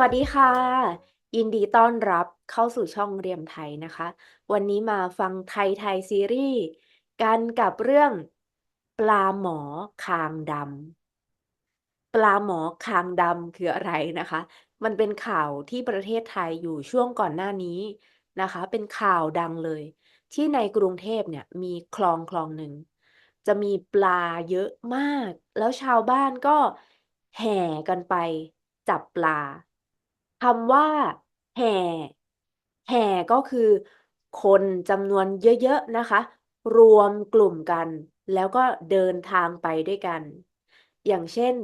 วัสดีค่ะ ยินดีต้อนรับเข้าสู่ช่องเรียมไทยนะคะ วันนี้มาฟังไทยไทยซีรีส์กันกับเรื่อง ปลาหมอคางดำปลาหมอคางดำคืออะไรนะคะ มันเป็นข่าวที่ประเทศไทยอยู่ช่วงก่อนหน้านี้นะคะ เป็นข่าวดังเลย ที่ในกรุงเทพเนี่ยมีคลองคลองหนึ่งจะมีปลาเยอะมาก แล้วชาวบ้านก็แห่กันไปจับปลา คำว่าแห่ แห่ก็คือ คนจำนวนเยอะๆนะคะ รวมกลุ่มกัน แล้วก็เดินทางไปด้วยกัน อย่างเช่น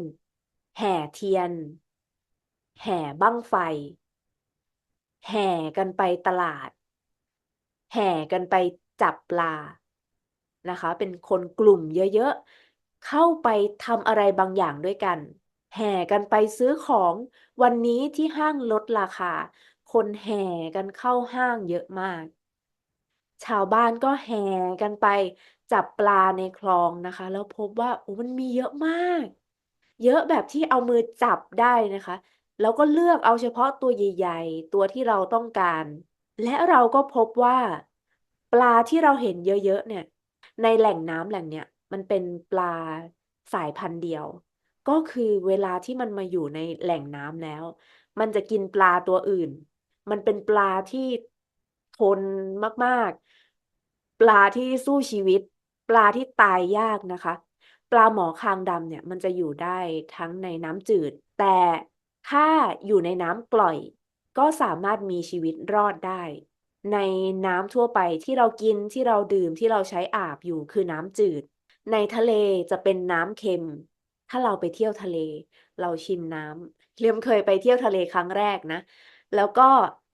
แห่เทียน แห่บั้งไฟ แห่กันไปตลาด แห่กันไปจับปลานะคะ เป็นคนกลุ่มเยอะๆ เข้าไปทำอะไรบางอย่างด้วยกัน แห่กันไปซื้อของวันนี้ที่ห้างลดราคา คนแห่กันเข้าห้างเยอะมาก ชาวบ้านก็แห่กันไปจับปลาในคลองนะคะ แล้วพบว่าโอ้มันมีเยอะมาก เยอะแบบที่เอามือจับได้นะคะ แล้วก็เลือกเอาเฉพาะตัวใหญ่ๆ ตัวที่เราต้องการ และเราก็พบว่า ปลาที่เราเห็นเยอะๆเนี่ย ในแหล่งน้ำแหล่งเนี้ยมันเป็นปลาสายพันธุ์เดียว ก็คือเวลาที่มันมาอยู่ในแหล่งน้ำแล้ว มันจะกินปลาตัวอื่น มันเป็นปลาที่ทนมาก ๆ ปลาที่สู้ชีวิต ปลาที่ตายยากนะคะ ปลาหมอคางดำเนี่ย มันจะอยู่ได้ทั้งในน้ำจืด แต่ถ้าอยู่ในน้ำกร่อย ก็สามารถมีชีวิตรอดได้ ในน้ำทั่วไปที่เรากินที่เราดื่มที่เราใช้อาบอยู่คือน้ำจืด ในทะเลจะเป็นน้ำเค็ม ถ้าเราไปเที่ยวทะเล เราชิมน้ำเรียมเคยไปเที่ยวทะเลครั้งแรกนะ แล้วก็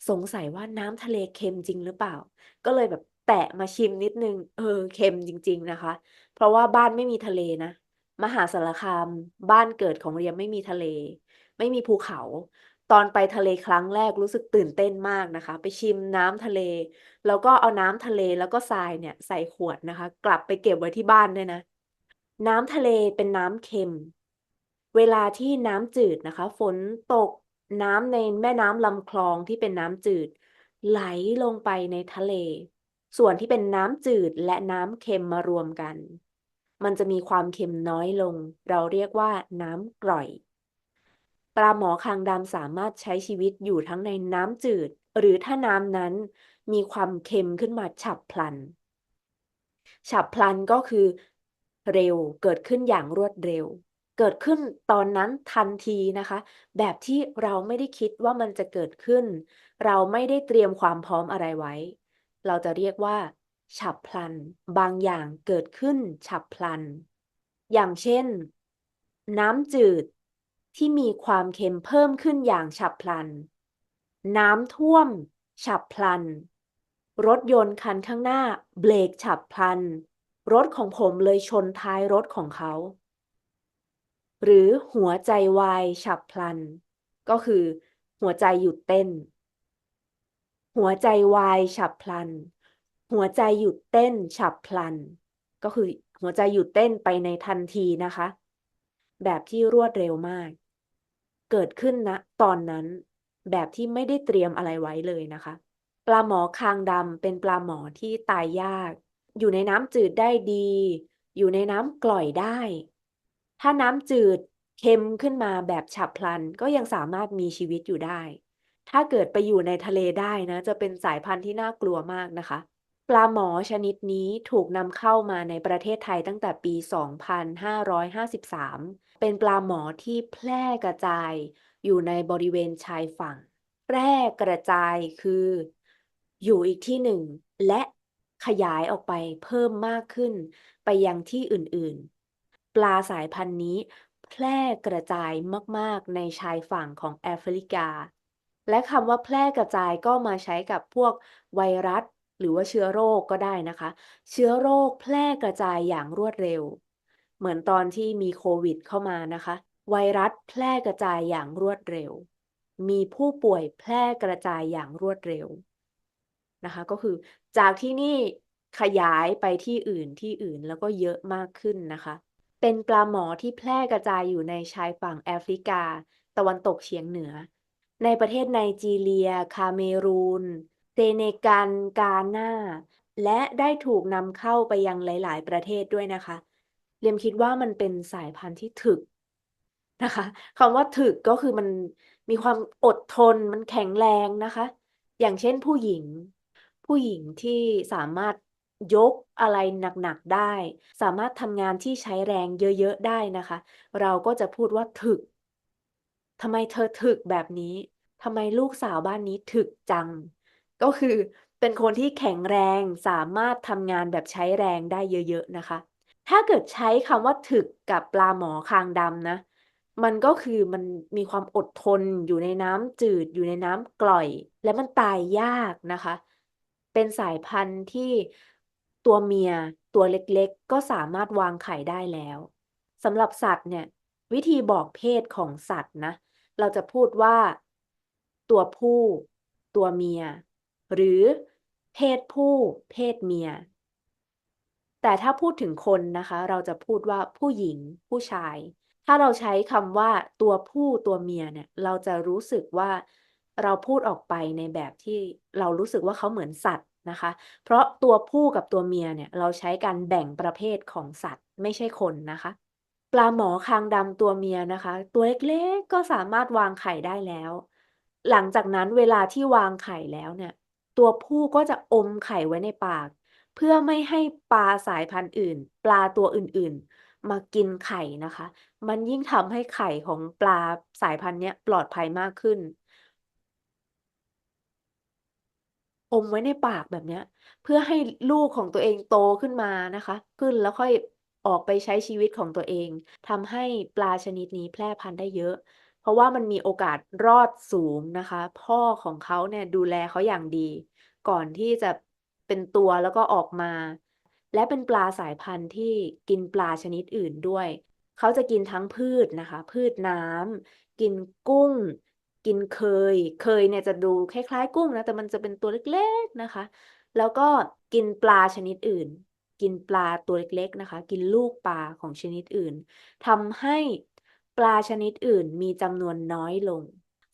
สงสัยว่าน้ำทะเลเค็มจริงหรือเปล่า ก็เลยแบบแตะมาชิมนิดนึง เออเค็มจริง ๆนะคะ เพราะว่าบ้านไม่มีทะเลนะ มหาสารคามบ้านเกิดของเรียมไม่มีทะเล ไม่มีภูเขา ตอนไปทะเลครั้งแรกรู้สึกตื่นเต้นมากนะคะ ไปชิมน้ำทะเล แล้วก็เอาน้ำทะเลแล้วก็ทรายเนี่ยใส่ขวดนะคะ กลับไปเก็บไว้ที่บ้านด้วยนะ น้ำทะเลเป็นน้ำเค็ม เวลาที่น้ำจืดนะคะ ฝนตกน้ำในแม่น้ำลำคลองที่เป็นน้ำจืด ไหลลงไปในทะเล ส่วนที่เป็นน้ำจืดและน้ำเค็มมารวมกัน มันจะมีความเค็มน้อยลง เราเรียกว่าน้ำกร่อย ปลาหมอคางดำสามารถใช้ชีวิตอยู่ทั้งในน้ำจืด หรือถ้าน้ำนั้นมีความเค็มขึ้นมาฉับพลัน ฉับพลันก็คือ เร็ว เกิดขึ้นอย่างรวดเร็ว เกิดขึ้นตอนนั้นทันทีนะคะ แบบที่เราไม่ได้คิดว่ามันจะเกิดขึ้น เราไม่ได้เตรียมความพร้อมอะไรไว้ เราจะเรียกว่า ฉับพลัน บางอย่างเกิดขึ้นฉับพลัน อย่างเช่น น้ำจืดที่มีความเค็มเพิ่มขึ้นอย่างฉับพลัน น้ำท่วม ฉับพลัน รถยนต์คันข้างหน้า เบรกฉับพลัน รถของผมเลยชนท้ายรถของเขา หรือหัวใจวายฉับพลัน ก็คือ หัวใจหยุดเต้น หัวใจวายฉับพลัน หัวใจหยุดเต้นฉับพลัน ก็คือหัวใจหยุดเต้นไปในทันทีนะคะ แบบที่รวดเร็วมาก เกิดขึ้นณตอนนั้น แบบที่ไม่ได้เตรียมอะไรไว้เลยนะคะ ปลาหมอคางดำเป็นปลาหมอที่ตายยาก อยู่ในน้ำจืดได้ดี อยู่ในน้ำกร่อยได้ ถ้าน้ำจืดเค็มขึ้นมาแบบฉับพลัน ก็ยังสามารถมีชีวิตอยู่ได้ ถ้าเกิดไปอยู่ในทะเลได้นะ จะเป็นสายพันธุ์ที่น่ากลัวมากนะคะ ปลาหมอชนิดนี้ถูกนำเข้ามาในประเทศไทยตั้งแต่ปี 2553 เป็นปลาหมอที่แพร่กระจายอยู่ในบริเวณชายฝั่ง แพร่กระจายคือ อยู่อีกที่หนึ่งและ ขยายออกไปเพิ่มมากขึ้น ไปยังที่อื่นๆ ปลาสายพันธุ์นี้แพร่กระจายมากๆในชายฝั่งของแอฟริกา และคำว่าแพร่กระจายก็มาใช้กับพวกไวรัส หรือว่าเชื้อโรคก็ได้นะคะ เชื้อโรคแพร่กระจายอย่างรวดเร็ว เหมือนตอนที่มีโควิดเข้ามานะคะ ไวรัสแพร่กระจายอย่างรวดเร็ว มีผู้ป่วยแพร่กระจายอย่างรวดเร็ว นะคะ ก็คือจากที่นี่ขยายไปที่อื่นที่อื่นแล้วก็เยอะมากขึ้นนะคะ เป็นปลาหมอที่แพร่กระจายอยู่ในชายฝั่งแอฟริกา ตะวันตกเฉียงเหนือ ในประเทศไนจีเรีย คาเมรูนเซเนกัลกานาและได้ถูกนำเข้าไปยังหลาย ๆ ประเทศด้วยนะคะ เรียมคิดว่ามันเป็นสายพันธุ์ที่ถึกนะคะคำว่าถึกก็คือมันมีความอดทนมันแข็งแรงนะคะ อย่างเช่นผู้หญิง ผู้หญิงที่สามารถยกอะไรหนัก ๆ ได้ สามารถทำงานที่ใช้แรงเยอะ ๆ ได้นะคะ เราก็จะพูดว่าถึกทำไมเธอถึกแบบนี้ทำไมลูกสาวบ้านนี้ถึกจัง ก็คือเป็นคนที่แข็งแรงสามารถทำงานแบบใช้แรงได้เยอะ ๆ นะคะ ถ้าเกิดใช้คำว่าถึกกับปลาหมอคางดำนะ มันก็คือมันมีความอดทนอยู่ในน้ำจืดอยู่ในน้ำกร่อย และมันตายยากนะคะ เป็นสายพันธุ์ที่ตัวเมียตัวเล็กๆ ก็สามารถวางไข่ได้แล้วสำหรับสัตว์เนี่ย วิธีบอกเพศของสัตว์นะ เราจะพูดว่า ตัวผู้ ตัวเมีย หรือเพศผู้ เพศเมีย แต่ถ้าพูดถึงคนนะคะ เราจะพูดว่าผู้หญิง ผู้ชาย ถ้าเราใช้คำว่าตัวผู้ตัวเมียเนี่ย เราจะรู้สึกว่า เราพูดออกไปในแบบที่เรารู้สึกว่าเขาเหมือนสัตว์นะคะ เพราะตัวผู้กับตัวเมียเนี่ยเราใช้การแบ่งประเภทของสัตว์ไม่ใช่คนนะคะ ปลาหมอคางดำตัวเมียนะคะ ตัวเล็กๆก็สามารถวางไข่ได้แล้ว หลังจากนั้นเวลาที่วางไข่แล้วเนี่ย ตัวผู้ก็จะอมไข่ไว้ในปาก เพื่อไม่ให้ปลาสายพันธุ์อื่น ปลาตัวอื่นๆ มากินไข่นะคะ มันยิ่งทำให้ไข่ของปลาสายพันธุ์เนี้ยปลอดภัยมากขึ้น อมไว้ในปากแบบเนี้ย เพื่อให้ลูกของตัวเองโตขึ้นมานะคะ ขึ้นแล้วค่อยออกไปใช้ชีวิตของตัวเอง ทำให้ปลาชนิดนี้แพร่พันธุ์ได้เยอะ เพราะว่ามันมีโอกาสรอดสูงนะคะ พ่อของเขาเนี่ยดูแลเขาอย่างดี ก่อนที่จะเป็นตัวแล้วก็ออกมา และเป็นปลาสายพันธุ์ที่กินปลาชนิดอื่นด้วย เขาจะกินทั้งพืชนะคะ พืชน้ำกินกุ้ง กินเคย เคยเนี่ยจะดูคล้ายๆ กุ้งนะ แต่มันจะเป็นตัวเล็กๆนะคะ แล้วก็กินปลาชนิดอื่น กินปลาตัวเล็กๆนะคะ กินลูกปลาของชนิดอื่นทำให้ปลาชนิดอื่นมีจำนวนน้อยลง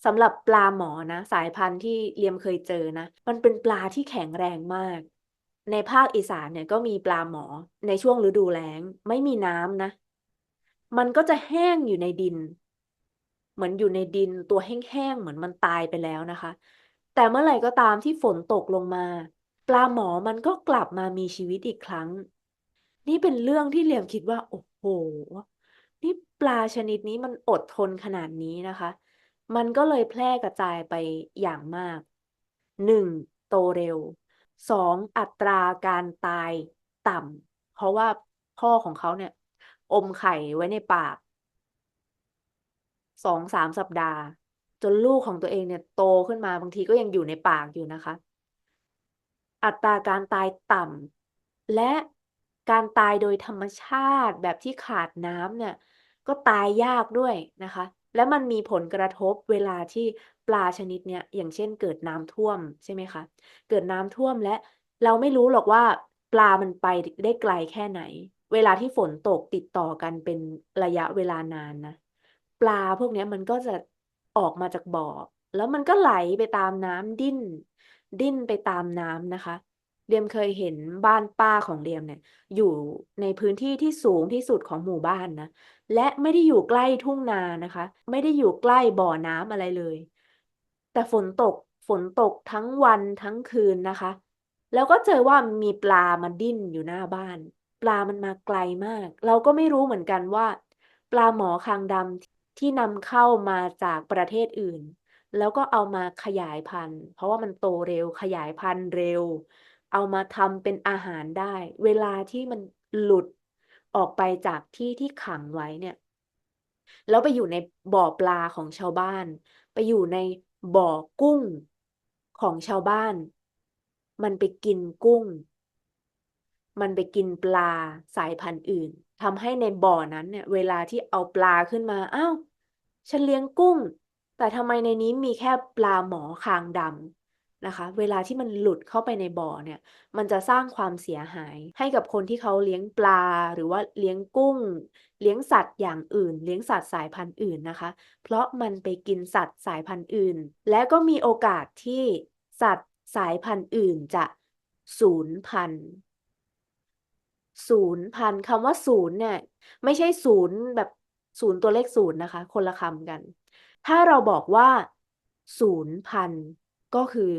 สำหรับปลาหมอนะ สายพันธุ์ที่เรียมเคยเจอนะ มันเป็นปลาที่แข็งแรงมาก ในภาคอีสานเนี่ยก็มีปลาหมอในช่วงฤดูแล้ง ไม่มีน้ำนะ มันก็จะแห้งอยู่ในดิน เหมือนอยู่ในดินตัวแห้งๆเหมือนมันตายไปแล้วนะคะ แต่เมื่อไหร่ก็ตามที่ฝนตกลงมา ปลาหมอมันก็กลับมามีชีวิตอีกครั้ง นี่เป็นเรื่องที่เรียมคิดว่า โอ้โฮนี่ปลาชนิดนี้มันอดทนขนาดนี้นะคะ มันก็เลยแพร่กระจายไปอย่างมาก 1. โตเร็ว 2. อัตราการตายต่ำเพราะว่าพ่อของเขาเนี่ย อมไข่ไว้ในปาก 2-3สัปดาห์ จนลูกของตัวเองเนี่ยโตขึ้นมาบางทีก็ยังอยู่ในปากอยู่นะคะ อัตราการตายต่ำและการตายโดยธรรมชาติแบบที่ขาดน้ำเนี่ย ก็ตายยากด้วยนะคะ และมันมีผลกระทบเวลาที่ปลาชนิดเนี้ยอย่างเช่นเกิดน้ำท่วมใช่ไหมคะเกิดน้ำท่วมและเราไม่รู้หรอกว่าปลามันไปได้ไกลแค่ไหน เวลาที่ฝนตกติดต่อกันเป็นระยะเวลานานนะ ปลาพวกเนี้ยมันก็จะออกมาจากบ่อ แล้วมันก็ไหลไปตามน้ำดิ้น ดิ้นไปตามน้ำนะคะเรียมเคยเห็นบ้านป้าของเรียมเนี่ย อยู่ในพื้นที่ที่สูงที่สุดของหมู่บ้านนะ และไม่ได้อยู่ใกล้ทุ่งนานะคะ ไม่ได้อยู่ใกล้บ่อน้ำอะไรเลย แต่ฝนตกฝนตกทั้งวันทั้งคืนนะคะ แล้วก็เจอว่ามีปลามาดิ้นอยู่หน้าบ้าน ปลามันมาไกลมาก เราก็ไม่รู้เหมือนกันว่า ปลาหมอคางดำ ที่นำเข้ามาจากประเทศอื่น แล้วก็เอามาขยายพันธุ์ เพราะว่ามันโตเร็วขยายพันธุ์เร็ว เอามาทำเป็นอาหารได้ เวลาที่มันหลุดออกไปจากที่ที่ขังไว้เนี่ย แล้วไปอยู่ในบ่อปลาของชาวบ้าน ไปอยู่ในบ่อกุ้งของชาวบ้าน มันไปกินกุ้ง มันไปกินปลาสายพันธุ์อื่นทำให้ในบ่อนั้นเนี่ย เวลาที่เอาปลาขึ้นมา อ้าว ฉันเลี้ยงกุ้ง แต่ทำไมในนี้มีแค่ปลาหมอคางดำนะคะ เวลาที่มันหลุดเข้าไปในบ่อเนี่ย มันจะสร้างความเสียหาย ให้กับคนที่เขาเลี้ยงปลาหรือว่าเลี้ยงกุ้ง เลี้ยงสัตว์อย่างอื่น เลี้ยงสัตว์สายพันธุ์อื่นนะคะ เพราะมันไปกินสัตว์สายพันธุ์อื่น และก็มีโอกาสที่สัตว์สายพันธุ์อื่นจะสูญพันธุ์ศูนย์พันคำว่าศูนย์เนี่ยไม่ใช่ศูนย์แบบ ศูนย์ตัวเลขศูนย์นะคะ คนละคำกัน ถ้าเราบอกว่าศูนย์พันก็คือ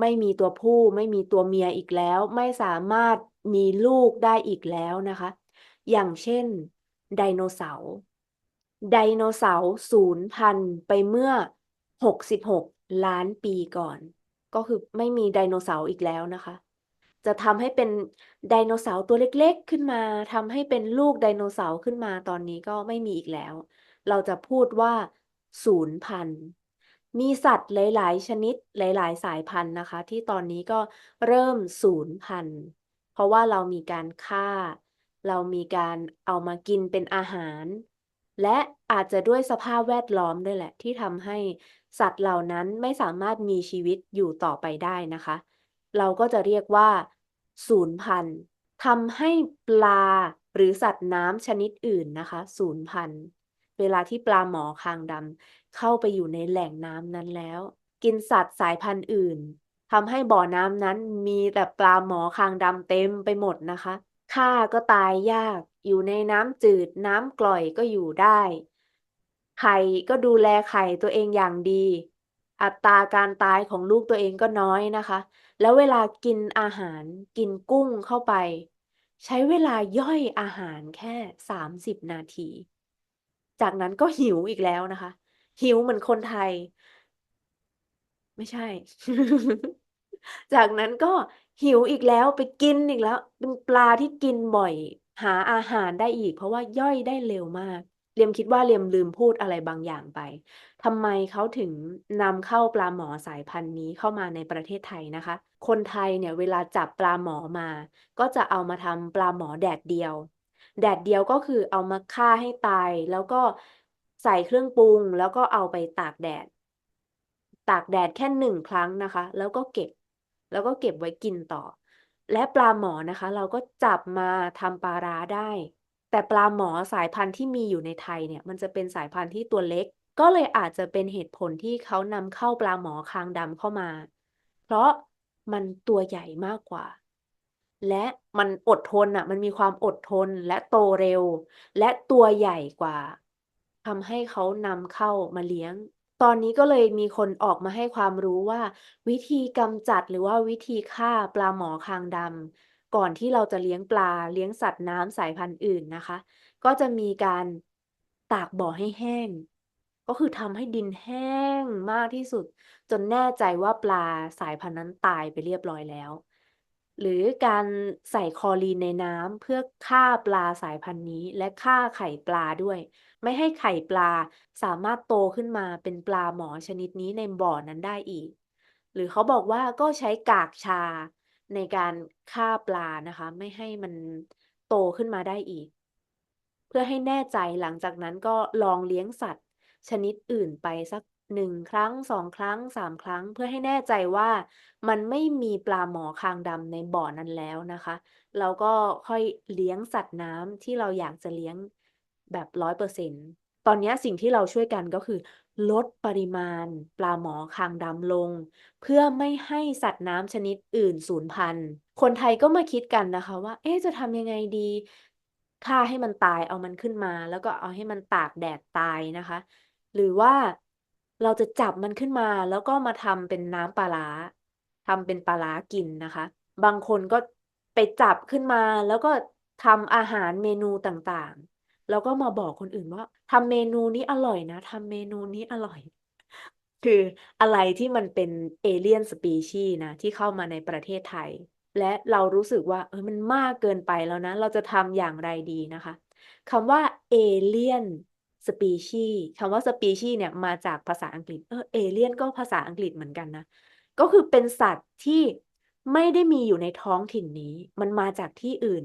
ไม่มีตัวผู้ ไม่มีตัวเมียอีกแล้ว ไม่สามารถมีลูกได้อีกแล้วนะคะ อย่างเช่น ไดโนเสาร์ไดโนเสาร์สูญพันไปเมื่อ 66 ล้านปีก่อน ก็คือไม่มีไดโนเสาร์อีกแล้วนะคะ จะทำให้เป็นไดโนเสาร์ตัวเล็กๆขึ้นมาทำให้เป็นลูกไดโนเสาร์ขึ้นมาตอนนี้ก็ไม่มีอีกแล้ว เราจะพูดว่าสูญพันธุ์มีสัตว์หลาย ๆ ชนิดหลาย ๆ สายพันธุ์นะคะ ที่ตอนนี้ก็เริ่มสูญพันธุ์ เพราะว่าเรามีการฆ่า เรามีการเอามากินเป็นอาหาร และอาจจะด้วยสภาพแวดล้อมด้วยแหละ ที่ทำให้สัตว์เหล่านั้นไม่สามารถมีชีวิตอยู่ต่อไปได้นะคะ เราก็จะเรียกว่า สูญพันธุ์ทำให้ปลาหรือสัตว์น้ำชนิดอื่นนะคะสูญพันธุ์เวลาที่ปลาหมอคางดำเข้าไปอยู่ในแหล่งน้ำนั้นแล้ว กินสัตว์สายพันธุ์อื่นทำให้บ่อน้ำนั้นมีแต่ปลาหมอคางดำเต็มไปหมดนะคะฆ่าก็ตายยาก อยู่ในน้ำจืดน้ำกร่อยก็อยู่ได้ ไข่ก็ดูแลไข่ตัวเองอย่างดี อัตราการตายของลูกตัวเองก็น้อยนะคะ แล้วเวลากินอาหารกินกุ้งเข้าไป ใช้เวลาย่อยอาหารแค่30นาที จากนั้นก็หิวอีกแล้วนะคะ หิวเหมือนคนไทย ไม่ใช่ จากนั้นก็หิวอีกแล้วไปกินอีกแล้ว เป็นปลาที่กินบ่อย หาอาหารได้อีก เพราะว่าย่อยได้เร็วมาก เรียมคิดว่าเรียมลืมพูดอะไรบางอย่างไป ทำไมเขาถึงนำเข้าปลาหมอสายพันธุ์นี้เข้ามาในประเทศไทยนะคะ คนไทยเนี่ยเวลาจับปลาหมอมา ก็จะเอามาทำปลาหมอแดดเดียว แดดเดียวก็คือเอามาฆ่าให้ตาย แล้วก็ใส่เครื่องปรุง แล้วก็เอาไปตากแดด ตากแดดแค่หนึ่งครั้งนะคะ แล้วก็เก็บ แล้วก็เก็บไว้กินต่อ และปลาหมอนะคะ เราก็จับมาทำปลาร้าได้ แต่ปลาหมอสายพันธุ์ที่มีอยู่ในไทยเนี่ย มันจะเป็นสายพันธุ์ที่ตัวเล็ก ก็เลยอาจจะเป็นเหตุผลที่เขานำเข้าปลาหมอคางดำเข้ามา เพราะมันตัวใหญ่มากกว่า และมันอดทนอะ มันมีความอดทนและโตเร็ว และตัวใหญ่กว่าทำให้เขานำเข้ามาเลี้ยง ตอนนี้ก็เลยมีคนออกมาให้ความรู้ว่า วิธีกำจัดหรือว่าวิธีฆ่าปลาหมอคางดำ ก่อนที่เราจะเลี้ยงปลาเลี้ยงสัตว์น้ำสายพันธุ์อื่นนะคะ ก็จะมีการตากบ่อให้แห้ง ก็คือทำให้ดินแห้งมากที่สุด จนแน่ใจว่าปลาสายพันธุ์นั้นตายไปเรียบร้อยแล้ว หรือการใส่คอรีนในน้ำเพื่อฆ่าปลาสายพันธุ์นี้ และฆ่าไข่ปลาด้วย ไม่ให้ไข่ปลาสามารถโตขึ้นมาเป็นปลาหมอชนิดนี้ในบ่อนั้นได้อีก หรือเขาบอกว่าก็ใช้กากชา ในการฆ่าปลานะคะ ไม่ให้มันโตขึ้นมาได้อีก เพื่อให้แน่ใจหลังจากนั้นก็ลองเลี้ยงสัตว์ ชนิดอื่นไปสักหนึ่งครั้งสองครั้งสามครั้ง เพื่อให้แน่ใจว่ามันไม่มีปลาหมอคางดำในบ่อนั้นแล้วนะคะ เราก็ค่อยเลี้ยงสัตว์น้ำที่เราอยากจะเลี้ยงแบบร้อยเปอร์เซ็นต์ ตอนนี้สิ่งที่เราช่วยกันก็คือ ลดปริมาณ ปลาหมอคางดำลง เพื่อไม่ให้สัตว์น้ำชนิดอื่นสูญพันธุ์ คนไทยก็มาคิดกันนะคะว่า เอ๊ะจะทำยังไงดี ฆ่าให้มันตายเอามันขึ้นมา แล้วก็เอาให้มันตากแดดตายนะคะ หรือว่าเราจะจับมันขึ้นมา แล้วก็มาทำเป็นน้ำปลาร้าทำเป็นปลาร้ากินนะคะ บางคนก็ไปจับขึ้นมาแล้วก็ทำอาหารเมนูต่างๆ แล้วก็มาบอกคนอื่นว่าทำเมนูนี้อร่อยนะทำเมนูนี้อร่อย คืออะไรที่มันเป็นเอเลี่ยนสปีชีส์นะที่เข้ามาในประเทศไทย และเรารู้สึกว่าเออมันมากเกินไปแล้วนะ เราจะทำอย่างไรดีนะคะคำว่าเอเลี่ยนสปีชีส์คำว่าสปีชีส์เนี่ยมาจากภาษาอังกฤษเออเอเลี่ยนก็ภาษาอังกฤษเหมือนกันนะ ก็คือเป็นสัตว์ที่ไม่ได้มีอยู่ในท้องถิ่นนี้ มันมาจากที่อื่น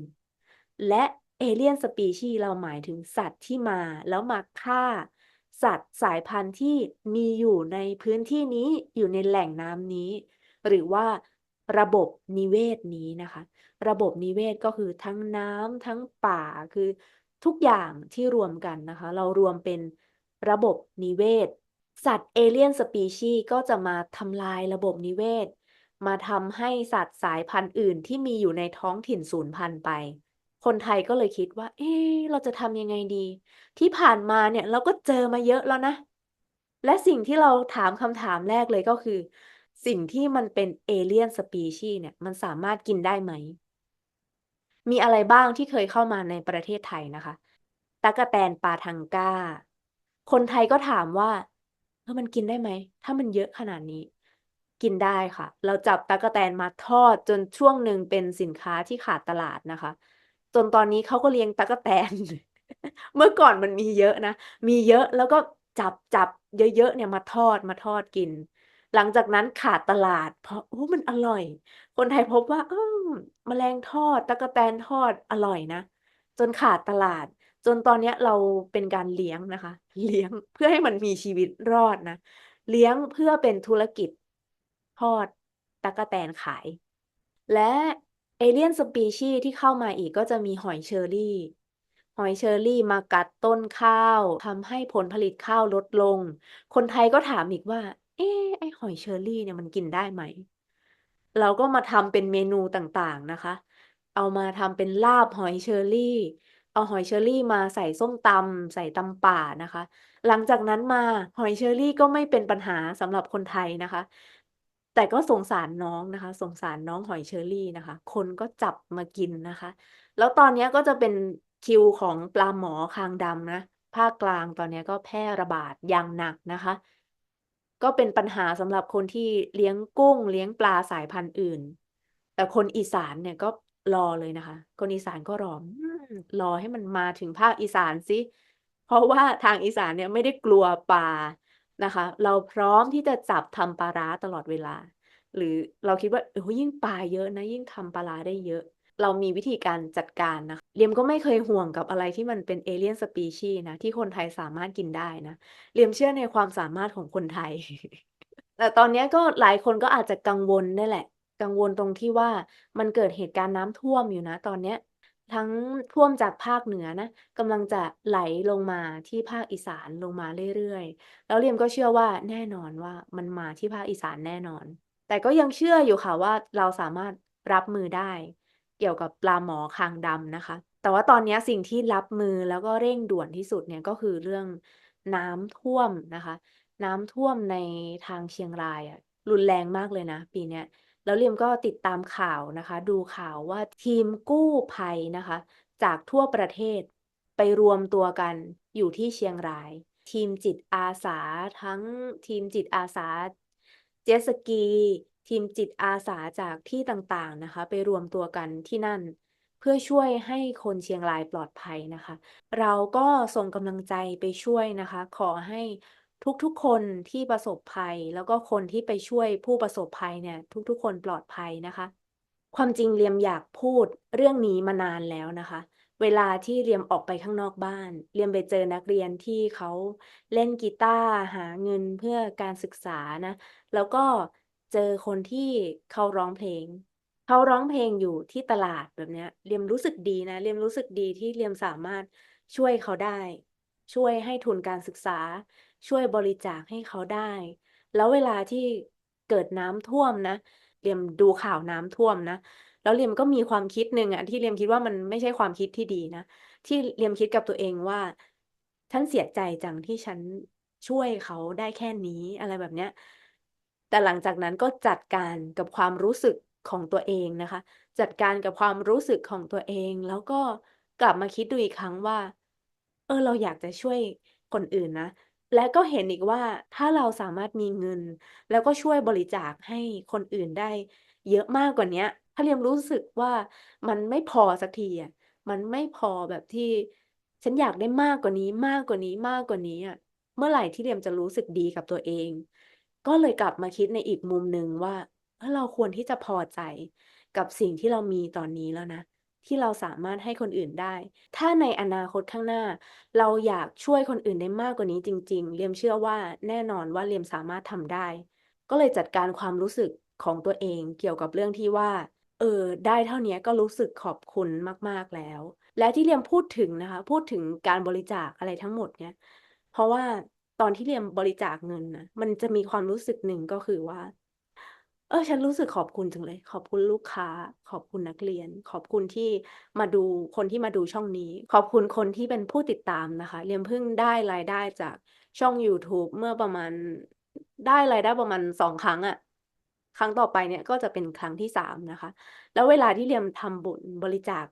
และ เอเลี่ยนสปีชีเราหมายถึงสัตว์ที่มาแล้วมาฆ่า สัตว์สายพันธุ์ที่มีอยู่ในพื้นที่นี้อยู่ในแหล่งน้ำนี้ หรือว่าระบบนิเวศนี้นะคะ ระบบนิเวศก็คือทั้งน้ำทั้งป่าคือทุกอย่างที่รวมกันนะคะ เรารวมเป็นระบบนิเวศ สัตว์เอเลียนสปีชีก็จะมาทำลายระบบนิเวศ มาทำให้สัตว์สายพันธุ์อื่นที่มีอยู่ในท้องถิ่นสูญพันธุ์ไป คนไทยก็เลยคิดว่า เอ๊ะ เราจะทำยังไงดี ที่ผ่านมาเนี่ยเราก็เจอมาเยอะแล้วนะ และสิ่งที่เราถามคำถามแรกเลยก็คือ สิ่งที่มันเป็นเอเลียนสปีชีส์เนี่ย มันสามารถกินได้ไหม มีอะไรบ้างที่เคยเข้ามาในประเทศไทยนะคะตั๊กแตนปาทังก้า คนไทยก็ถามว่าเออมันกินได้ไหม ถ้ามันเยอะขนาดนี้ กินได้ค่ะ เราจับตั๊กแตนมาทอดจนช่วงหนึ่งเป็นสินค้าที่ขาดตลาดนะคะ จนตอนนี้เขาก็เลี้ยงตั๊กแตน เมื่อก่อนมันมีเยอะนะ มีเยอะแล้วก็จับจับเยอะๆเนี่ยมาทอดมาทอดกิน หลังจากนั้นขาดตลาด เพราะโอ้มันอร่อย คนไทยพบว่า เออแมลงทอดตั๊กแตนทอดอร่อยนะ จนขาดตลาด จนตอนนี้เราเป็นการเลี้ยงนะคะ เลี้ยงเพื่อให้มันมีชีวิตรอดนะ เลี้ยงเพื่อเป็นธุรกิจทอดตั๊กแตนขาย และ เอเลียนสปีชีส์ที่เข้ามาอีกก็จะมีหอยเชอรี่ หอยเชอรี่มากัดต้นข้าวทำให้ผลผลิตข้าวลดลง คนไทยก็ถามอีกว่า เอ๊ะไอ้หอยเชอรี่เนี่ยมันกินได้ไหม เราก็มาทำเป็นเมนูต่างๆนะคะ เอามาทำเป็นลาบหอยเชอรี่ เอาหอยเชอรี่มาใส่ส้มตำใส่ตำป่านะคะ หลังจากนั้นมาหอยเชอรี่ก็ไม่เป็นปัญหาสำหรับคนไทยนะคะ แต่ก็สงสารน้องนะคะ สงสารน้องหอยเชอรี่นะคะ คนก็จับมากินนะคะ แล้วตอนนี้ก็จะเป็นคิวของปลาหมอคางดำนะ ภาคกลางตอนนี้ก็แพร่ระบาดอย่างหนักนะคะ ก็เป็นปัญหาสำหรับคนที่เลี้ยงกุ้ง เลี้ยงปลาสายพันธุ์อื่น แต่คนอีสานเนี่ยก็รอเลยนะคะ คนอีสานก็รอรอให้มันมาถึงภาคอีสานสิ เพราะว่าทางอีสานเนี่ยไม่ได้กลัวปลา นะคะ เราพร้อมที่จะจับทำปลาร้าตลอดเวลา หรือเราคิดว่าโอ้ยิ่งปลาเยอะนะยิ่งทำปลาร้าได้เยอะ เรามีวิธีการจัดการนะคะเรียมก็ไม่เคยห่วงกับอะไรที่มันเป็นเอเลียนสปีชีส์นะที่คนไทยสามารถกินได้นะเรียมเชื่อในความสามารถของคนไทย แต่ตอนนี้ก็หลายคนก็อาจจะกังวลนี่แหละ กังวลตรงที่ว่ามันเกิดเหตุการณ์น้ำท่วมอยู่นะตอนเนี้ย ทั้งท่วมจากภาคเหนือนะกำลังจะไหลลงมาที่ภาคอีสานลงมาเรื่อยๆ แล้วเรียมก็เชื่อว่าแน่นอนว่ามันมาที่ภาคอีสานแน่นอน แต่ก็ยังเชื่ออยู่ค่ะว่าเราสามารถรับมือได้ เกี่ยวกับปลาหมอคางดำนะคะ แต่ว่าตอนนี้สิ่งที่รับมือแล้วก็เร่งด่วนที่สุดเนี่ยก็คือเรื่องน้ำท่วมนะคะ น้ำท่วมในทางเชียงรายอะรุนแรงมากเลยนะ ปีเนี้ย แล้วเรียมก็ติดตามข่าวนะคะ ดูข่าวว่าทีมกู้ภัยนะคะ จากทั่วประเทศไปรวมตัวกันอยู่ที่เชียงราย ทีมจิตอาสาทั้งทีมจิตอาสาเจ็ตสกี ทีมจิตอาสาจากที่ต่างๆนะคะ ไปรวมตัวกันที่นั่น เพื่อช่วยให้คนเชียงรายปลอดภัยนะคะ เราก็ส่งกำลังใจไปช่วยนะคะ ขอให้ ทุกๆ คนที่ประสบภัย แล้วก็คนที่ไปช่วยผู้ประสบภัยเนี่ย ทุกๆ คนปลอดภัยนะคะ ความจริงเรียมอยากพูดเรื่องนี้มานานแล้วนะคะ เวลาที่เรียมออกไปข้างนอกบ้าน เรียมไปเจอนักเรียนที่เขาเล่นกีตาร์หาเงินเพื่อการศึกษานะ แล้วก็เจอคนที่เขาร้องเพลงเขาร้องเพลงอยู่ที่ตลาดแบบเนี้ยเรียมรู้สึกดีนะเรียมรู้สึกดีที่เรียมสามารถช่วยเขาได้ ช่วยให้ทุนการศึกษา ช่วยบริจาคให้เขาได้ แล้วเวลาที่เกิดน้ำท่วมนะเรียมดูข่าวน้ำท่วมนะ แล้วเรียมก็มีความคิดหนึ่งอะที่เรียมคิดว่ามันไม่ใช่ความคิดที่ดีนะ ที่เรียมคิดกับตัวเองว่าฉันเสียใจจังที่ฉันช่วยเขาได้แค่นี้อะไรแบบเนี้ย แต่หลังจากนั้นก็จัดการกับความรู้สึกของตัวเองนะคะ จัดการกับความรู้สึกของตัวเอง แล้วก็กลับมาคิดดูอีกครั้งว่า เออเราอยากจะช่วยคนอื่นนะ และก็เห็นอีกว่าถ้าเราสามารถมีเงิน แล้วก็ช่วยบริจาคให้คนอื่นได้ เยอะมากกว่าเนี้ย ถ้าเรียมรู้สึกว่ามันไม่พอสักทีอะมันไม่พอแบบที่ ฉันอยากได้มากกว่านี้มากกว่านี้มากกว่านี้อะเมื่อไหร่ที่เรียมจะรู้สึกดีกับตัวเอง ก็เลยกลับมาคิดในอีกมุมหนึ่งว่าเราควรที่จะพอใจกับสิ่งที่เรามีตอนนี้แล้วนะ ที่เราสามารถให้คนอื่นได้ ถ้าในอนาคตข้างหน้า เราอยากช่วยคนอื่นได้มากกว่านี้จริง ๆ เรียมเชื่อว่าแน่นอนว่าเรียมสามารถทำได้ ก็เลยจัดการความรู้สึกของตัวเองเกี่ยวกับเรื่องที่ว่า เออ ได้เท่านี้ก็รู้สึกขอบคุณมากๆแล้ว และที่เรียมพูดถึงนะคะ พูดถึงการบริจาคอะไรทั้งหมดเนี่ย เพราะว่าตอนที่เรียมบริจาคเงินนะมันจะมีความรู้สึกหนึ่งก็คือว่า เออ ฉันรู้สึกขอบคุณจังเลย ขอบคุณลูกค้า ขอบคุณนักเรียน ขอบคุณที่มาดูคนที่มาดูช่องนี้ ขอบคุณคนที่เป็นผู้ติดตามนะคะ เรียมเพิ่งได้รายได้จากช่องยูทูบเมื่อประมาณได้รายได้ประมาณ2ครั้งอะครั้งต่อไปเนี่ยก็จะเป็นครั้งที่3นะคะ แล้วเวลาที่เรียมทำบุญบริจาค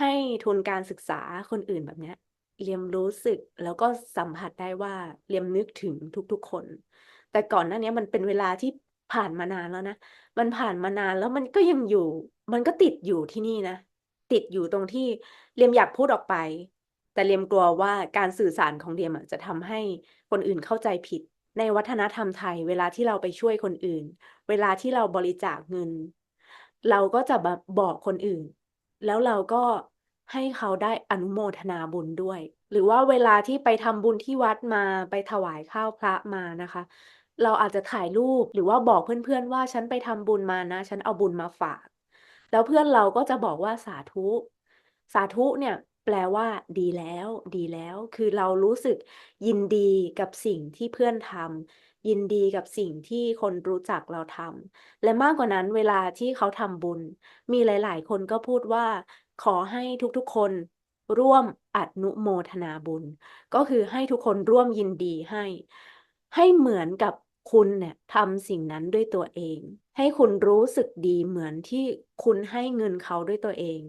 ให้ทุนการศึกษาคนอื่นแบบเนี้ยเรียมรู้สึกแล้วก็สัมผัสได้ว่าเรียมนึกถึงทุกๆคน แต่ก่อนหน้านี้มันเป็นเวลาที่ ผ่านมานานแล้วนะ มันผ่านมานานแล้วมันก็ยังอยู่ มันก็ติดอยู่ที่นี่นะ ติดอยู่ตรงที่เรียมอยากพูดออกไป แต่เรียมกลัวว่าการสื่อสารของเรียมจะทำให้คนอื่นเข้าใจผิด ในวัฒนธรรมไทย เวลาที่เราไปช่วยคนอื่น เวลาที่เราบริจาคเงิน เราก็จะแบบบอกคนอื่น แล้วเราก็ให้เขาได้อนุโมทนาบุญด้วย หรือว่าเวลาที่ไปทำบุญที่วัดมาไปถวายข้าวพระมานะคะ เราอาจจะถ่ายรูปหรือว่าบอกเพื่อนๆว่าฉันไปทำบุญมานะ ฉันเอาบุญมาฝาก แล้วเพื่อนเราก็จะบอกว่าสาธุ สาธุเนี่ย แปลว่า ดีแล้ว ดีแล้ว คือเรารู้สึกยินดีกับสิ่งที่เพื่อนทำยินดีกับสิ่งที่คนรู้จักเราทำและมากกว่านั้นเวลาที่เขาทำบุญ มีหลาย ๆ คนก็พูดว่า ขอให้ทุกๆ คนร่วมอนุโมทนาบุญ ก็คือให้ทุกคนร่วมยินดีให้ ให้เหมือนกับ คุณเนี่ยทำสิ่งนั้นด้วยตัวเอง ให้คุณรู้สึกดีเหมือนที่คุณให้เงินเขาด้วยตัวเอง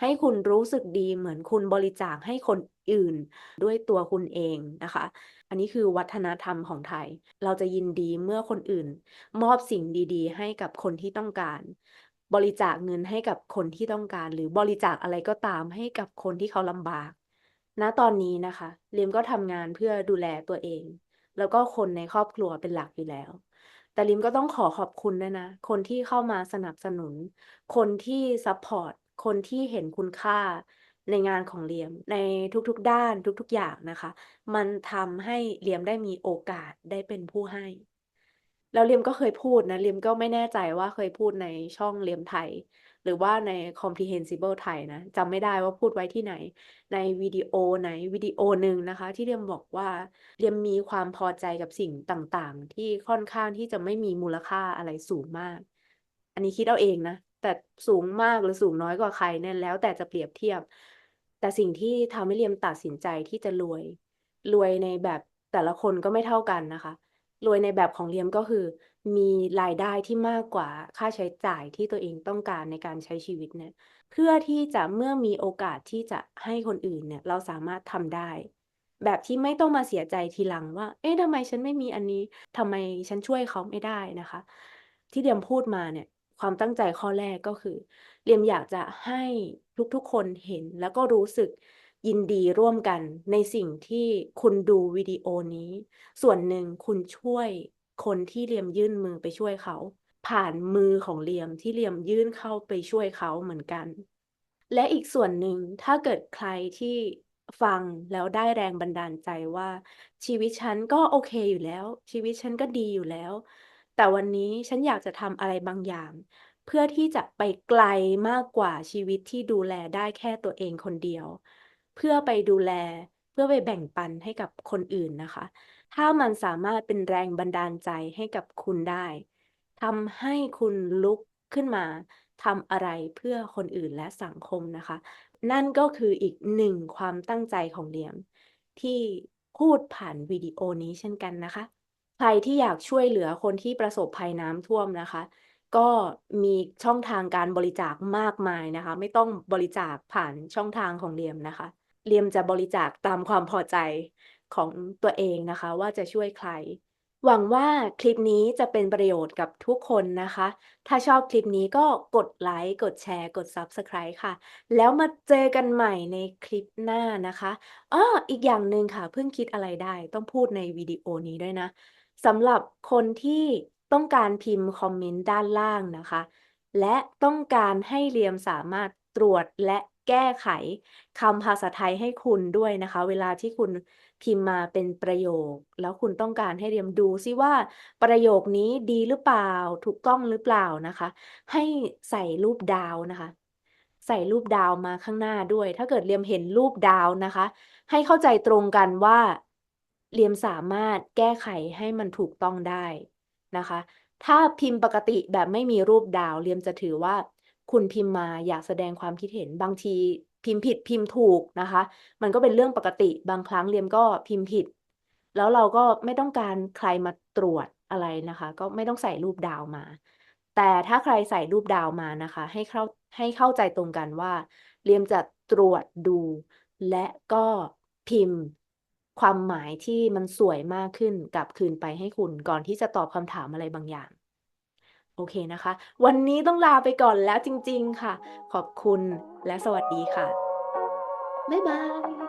ให้คุณรู้สึกดีเหมือนคุณบริจาคให้คนอื่นด้วยตัวคุณเองนะคะ อันนี้คือวัฒนธรรมของไทย เราจะยินดีเมื่อคนอื่น มอบสิ่งดีๆ ให้กับคนที่ต้องการ บริจาคเงินให้กับคนที่ต้องการ หรือบริจาคอะไรก็ตามให้กับคนที่เขาลำบากณตอนนี้นะคะเรียมก็ทำงานเพื่อดูแลตัวเอง แล้วก็คนในครอบครัวเป็นหลักอยู่แล้ว แต่ริมก็ต้องขอขอบคุณด้วยนะ คนที่เข้ามาสนับสนุน คนที่ซัปพอร์ต คนที่เห็นคุณค่าในงานของเรียมในทุกๆด้านทุกๆอย่างนะคะ มันทำให้เรียมได้มีโอกาสได้เป็นผู้ให้แล้วเรียมก็เคยพูดนะเรียมก็ไม่แน่ใจว่าเคยพูดในช่องเรียมไทย หรือว่าใน Comprehensible Thai นะจำไม่ได้ว่าพูดไว้ที่ไหน ในวิดีโอไหนวิดีโอหนึ่งนะคะ ที่เรียมบอกว่าเรียมมีความพอใจกับสิ่งต่างๆ ที่ค่อนข้างที่จะไม่มีมูลค่าอะไรสูงมาก อันนี้คิดเอาเองนะ แต่สูงมากหรือสูงน้อยกว่าใครเนี่ยแล้วแต่จะเปรียบเทียบ แต่สิ่งที่ทำให้เรียมตัดสินใจที่จะรวย รวยในแบบแต่ละคนก็ไม่เท่ากันนะคะ รวยในแบบของเรียมก็คือ มีรายได้ที่มากกว่าค่าใช้จ่ายที่ตัวเองต้องการในการใช้ชีวิตเนี่ย เพื่อที่จะเมื่อมีโอกาสที่จะให้คนอื่นเนี่ย เราสามารถทำได้ แบบที่ไม่ต้องมาเสียใจทีหลังว่า เอ๊ะทำไมฉันไม่มีอันนี้ทำไมฉันช่วยเขาไม่ได้นะคะ ที่เรียมพูดมาเนี่ย ความตั้งใจข้อแรกก็คือ เรียมอยากจะให้ทุกๆคนเห็นแล้วก็รู้สึก ยินดีร่วมกันในสิ่งที่คุณดูวิดีโอนี้ ส่วนหนึ่งคุณช่วยคนที่เรียมยื่นมือไปช่วยเขา ผ่านมือของเรียมที่เรียมยื่นเข้าไปช่วยเขาเหมือนกัน และอีกส่วนหนึ่งถ้าเกิดใครที่ฟังแล้วได้แรงบันดาลใจว่า ชีวิตฉันก็โอเคอยู่แล้ว ชีวิตฉันก็ดีอยู่แล้ว แต่วันนี้ฉันอยากจะทำอะไรบางอย่าง เพื่อที่จะไปไกลมากกว่าชีวิตที่ดูแลได้แค่ตัวเองคนเดียว เพื่อไปดูแล เพื่อไปแบ่งปันให้กับคนอื่นนะคะ ถ้ามันสามารถเป็นแรงบันดาลใจให้กับคุณได้ทำให้คุณลุกขึ้นมาทำอะไรเพื่อคนอื่นและสังคมนะคะ นั่นก็คืออีกหนึ่งความตั้งใจของเรียม ที่พูดผ่านวิดีโอนี้เช่นกันนะคะ ใครที่อยากช่วยเหลือคนที่ประสบภัยน้ำท่วมนะคะ ก็มีช่องทางการบริจาคมากมายนะคะ ไม่ต้องบริจาคผ่านช่องทางของเรียมนะคะ เรียมจะบริจาคตามความพอใจของตัวเองนะคะ ว่าจะช่วยใคร หวังว่าคลิปนี้จะเป็นประโยชน์กับทุกคนนะคะ ถ้าชอบคลิปนี้ก็กดไลก์กดแชร์ กด Subscribe ค่ะ แล้วมาเจอกันใหม่ในคลิปหน้านะคะอ้ออีกอย่างหนึ่งค่ะ เพิ่งคิดอะไรได้ ต้องพูดในวิดีโอนี้ด้วยนะสำหรับคนที่ต้องการพิมพ์คอมเมนต์ด้านล่างนะคะ และต้องการให้เรียมสามารถตรวจและ แก้ไขคำภาษาไทยให้คุณด้วยนะคะ เวลาที่คุณพิมพ์มาเป็นประโยค แล้วคุณต้องการให้เรียมดูซิว่าประโยคนี้ดีหรือเปล่า ถูกต้องหรือเปล่านะคะ ให้ใส่รูปดาวนะคะ ใส่รูปดาวมาข้างหน้าด้วย ถ้าเกิดเรียมเห็นรูปดาวนะคะ ให้เข้าใจตรงกันว่าเรียมสามารถแก้ไขให้มันถูกต้องได้นะคะ ถ้าพิมพ์ปกติแบบไม่มีรูปดาวเรียมจะถือว่า คุณพิมพ์มาอยากแสดงความคิดเห็นบางทีพิมพ์ผิดพิมพ์ถูกนะคะ มันก็เป็นเรื่องปกติบางครั้งเรียมก็พิมพ์ผิด แล้วเราก็ไม่ต้องการใครมาตรวจอะไรนะคะ ก็ไม่ต้องใส่รูปดาวมา แต่ถ้าใครใส่รูปดาวมานะคะ ให้เข้าให้เข้าใจตรงกันว่าเรียมจะตรวจดู และก็พิมพ์ความหมายที่มันสวยมากขึ้นกลับคืนไปให้คุณก่อนที่จะตอบคำถามอะไรบางอย่าง โอเคนะคะ วันนี้ต้องลาไปก่อนแล้วจริง ๆ ค่ะ ขอบคุณและสวัสดีค่ะ บ๊ายบาย